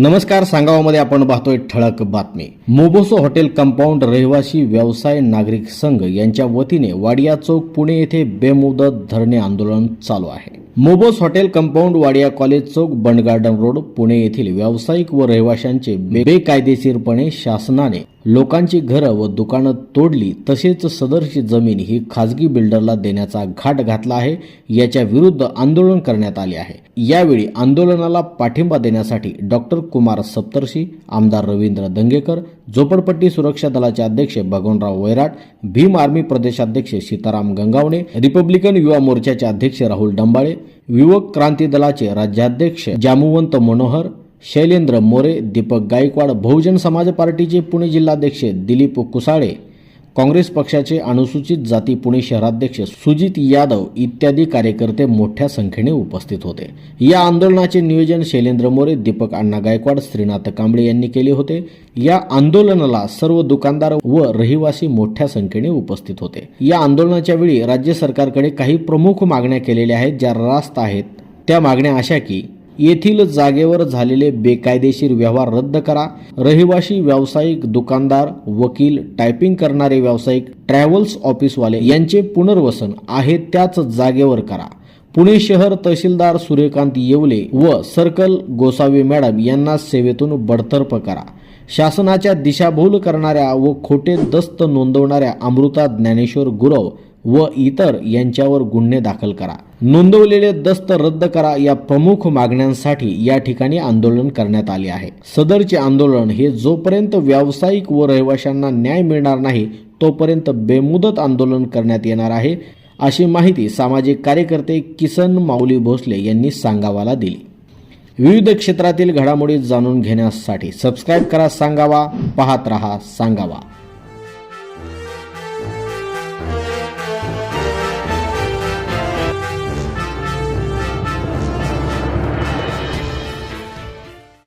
नमस्कार सांगावामध्ये आपण पाहतोय ठळक बातमी. मोबोसो हॉटेल कंपाऊंड रहिवासी व्यवसाय नागरिक संघ यांच्या वतीने वाडिया चौक पुणे येथे बेमुदत धरणे आंदोलन चालू आहे. Mobos hotel compound Wadia college चौक बंड गार्डन रोड पुणे येथील व्यावसायिक व रहिवाशांचे बेकायदेशीरपणे शासनाने लोकांची घरं व दुकानं तोडली तसेच सदरची जमीन ही खाजगी बिल्डरला देण्याचा घाट घातला आहे याच्या विरुद्ध आंदोलन करण्यात आले आहे. यावेळी आंदोलनाला पाठिंबा देण्यासाठी डॉक्टर कुमार सप्तर्षी आमदार रवींद्र दंगेकर झोपडपट्टी सुरक्षा दलाचे अध्यक्ष भगवानराव वैराट भीम आर्मी प्रदेशाध्यक्ष सीताराम गंगावणे रिपब्लिकन युवा मोर्चाचे अध्यक्ष राहुल डंबाळे युवक क्रांती दलाचे राज्याध्यक्ष जामुवंत मनोहर शैलेंद्र मोरे दीपक गायकवाड बहुजन समाज पार्टीचे पुणे जिल्हाध्यक्ष दिलीप कुसाळे काँग्रेस पक्षाचे अनुसूचित जाती पुणे शहराध्यक्ष सुजित यादव इत्यादी कार्यकर्ते मोठ्या संख्येने उपस्थित होते. या आंदोलनाचे नियोजन शैलेंद्र मोरे दीपक अण्णा गायकवाड श्रीनाथ कांबळे यांनी केले होते. या आंदोलनाला सर्व दुकानदार व रहिवासी मोठ्या संख्येने उपस्थित होते. या आंदोलनाच्या वेळी राज्य सरकारकडे काही प्रमुख मागण्या केलेल्या आहेत ज्या रास्त आहेत. त्या मागण्या अशा की येथील जागेवर झालेले बेकायदेशीर व्यवहार रद्द करा. रहिवाशी व्यावसायिक दुकानदार वकील टायपिंग करणारे व्यावसायिक ट्रॅव्हल्स ऑफिसवाले यांचे पुनर्वसन आहे त्याच जागेवर करा. पुणे शहर तहसीलदार सूर्यकांत येवले व सर्कल गोसावी मॅडम यांना सेवेतून बडतर्फ करा. शासनाच्या दिशाभूल करणाऱ्या व खोटे दस्त नोंदवणाऱ्या अमृता ज्ञानेश्वर गुरव व इतर यांच्यावर गुन्हे दाखल करा. नोंदवलेले दस्त रद्द करा या प्रमुख मागण्यांसाठी या ठिकाणी आंदोलन करण्यात आले आहे. सदरचे आंदोलन हे जोपर्यंत व्यावसायिक व रहिवाशांना न्याय मिळणार नाही तोपर्यंत बेमुदत आंदोलन करण्यात येणार आहे अशी माहिती सामाजिक कार्यकर्ते किसन माऊली भोसले यांनी सांगावाला दिली. विविध क्षेत्रातील घडामोडी जाणून घेण्यासाठी सबस्क्राईब करा सांगावा पाहत रहा सांगावा.